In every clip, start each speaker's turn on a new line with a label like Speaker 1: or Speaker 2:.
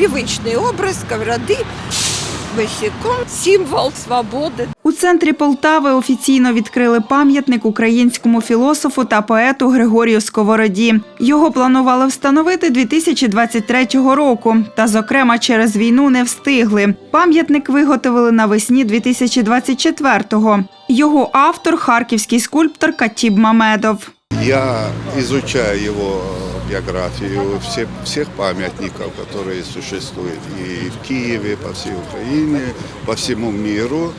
Speaker 1: привычный образ сковороды босиком, символ свободы.
Speaker 2: У центрі Полтави офіційно відкрили пам'ятник українському філософу та поету Григорію Сковороді. Його планували встановити 2023 року, та, зокрема, через війну не встигли. Пам'ятник виготовили навесні 2024-го. Його автор харківський скульптор Катіб Мамедов.
Speaker 3: Я изучаю его биографию все- всех памятников, которые существуют и в Киеве, по всей Украине, по всему миру.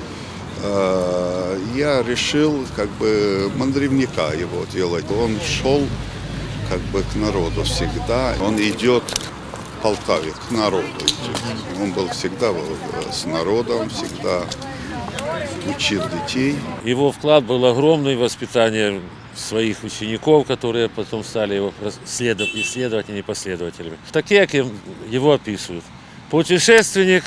Speaker 3: Э, Я решил как бы мандревника его делать. Он шел как бы к народу всегда. Он идет к Полтаве, к народу. Он был всегда вот, с народом, всегда учил детей.
Speaker 4: Его вклад был огромный в воспитание своих учеников, которые потом стали его следов- исследователями и последователями. Такие, как им- его описывают. Путешественник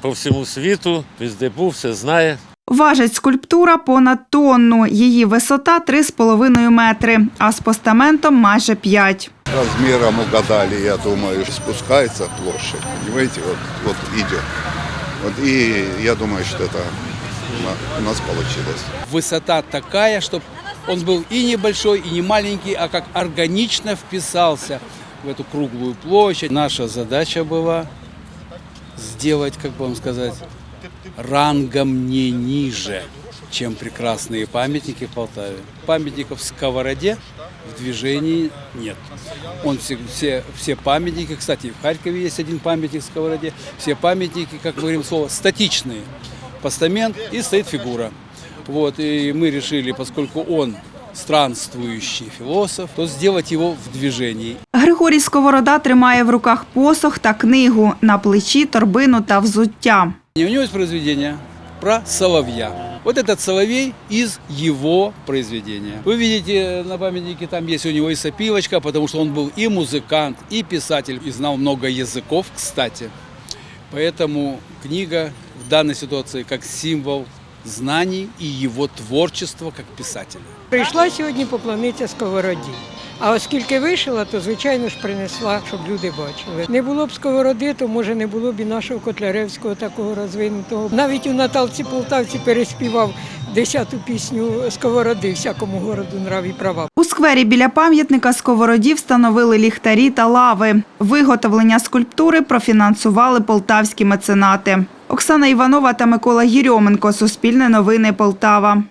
Speaker 4: по всему свету, везде був, все знає.
Speaker 2: Важить скульптура понад тонну. Її висота 3,5 метри, а з постаментом майже 5.
Speaker 3: Размером угадали, я думаю, спускается площадь, понимаете, вот, вот идет. Вот, и я думаю, что это у на- у нас получилось.
Speaker 5: высота такая, чтобы Он был и небольшой, и не маленький, а как органично вписался в эту круглую площадь. Наша задача была сделать, как бы вам сказать, рангом не ниже, чем прекрасные памятники в Полтаве. Памятников в сковороде в движении нет. Он все, все, все памятники, кстати, в Харькове есть один памятник в сковороде, все памятники, как мы говорим слово, статичные. Постамент и стоит фигура. Вот, и мы решили, поскольку он странствующий философ, то сделать его в движении.
Speaker 2: Григорій Сковорода тримає в руках посох та книгу, на плечі торбину та взуття.
Speaker 5: И у него есть произведение про соловья. Вот этот соловей из его произведения. Вы видите на памятнике, там есть у него и сопилочка, потому что он был и музыкант, и писатель, и знал много языков, кстати. Поэтому книга в данной ситуации как символ знаний и его творчества как писателя.
Speaker 6: Прийшла сьогодні поклонитися сковороді. А оскільки вишила, то звичайно ж принесла, щоб люди бачили. Не було б сковороди, то може не було б і нашого Котляревського такого розвинутого. Навіть у Наталці Полтавці переспівав десяту пісню сковороди всякому городу нрав і права.
Speaker 2: У сквері біля пам'ятника Сковороді встановили ліхтарі та лави. Виготовлення скульптури профінансували полтавські меценати. Оксана Іванова та Микола Єрьоменко Суспільне новини Полтава.